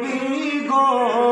নবী গো?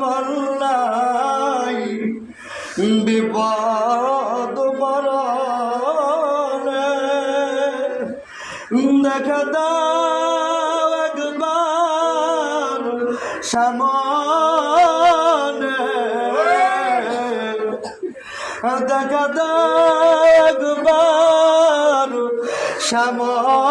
বললাই বিপদ পরনে দেখা দাও একবার সামনে। দেখা দাও একবার সামনে।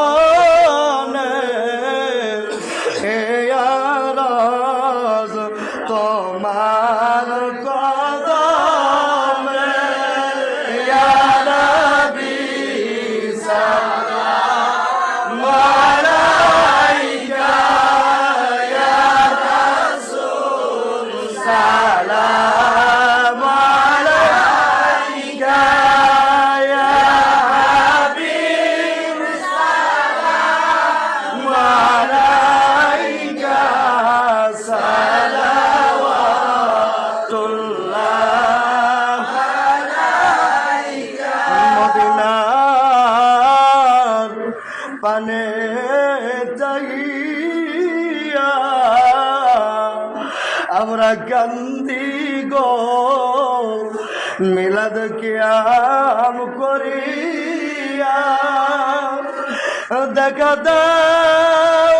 পানে চাইয়া আমরা গান্ধী গো মিলাদ কিয়াম করিয়া দেখা দাও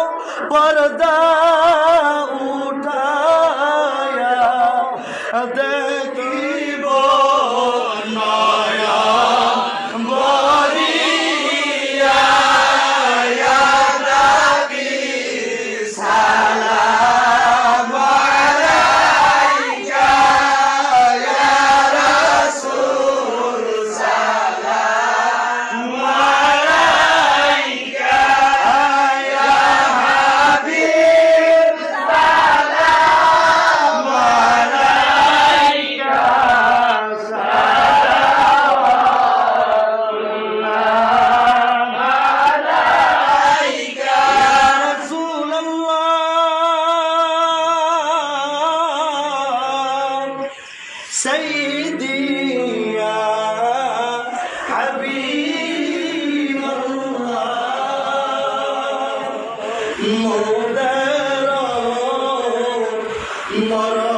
পরদা উঠায়া দে tomorrow.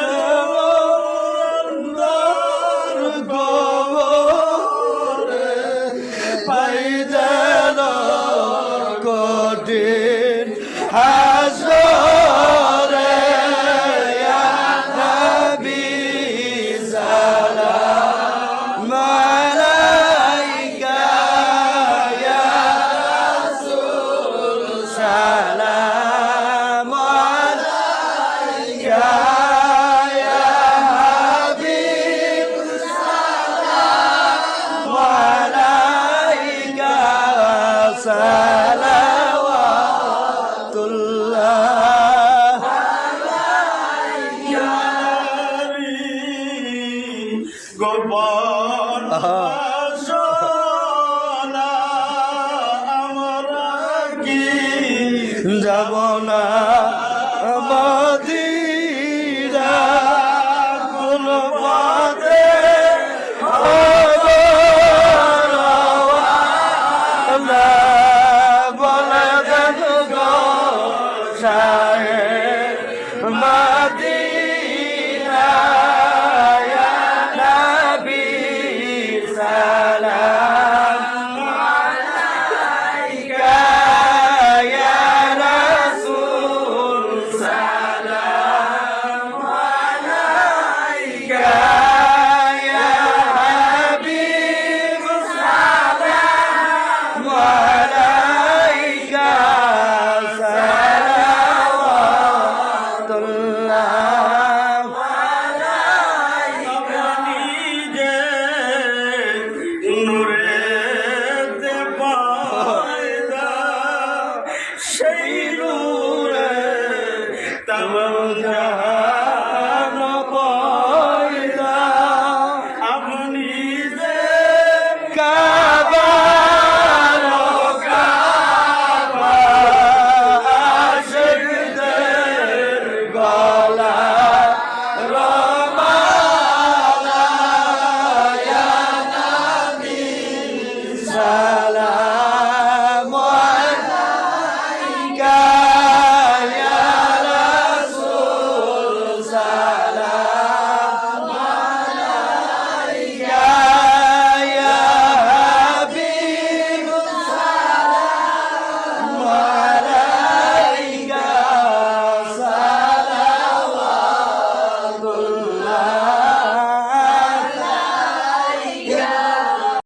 Amen.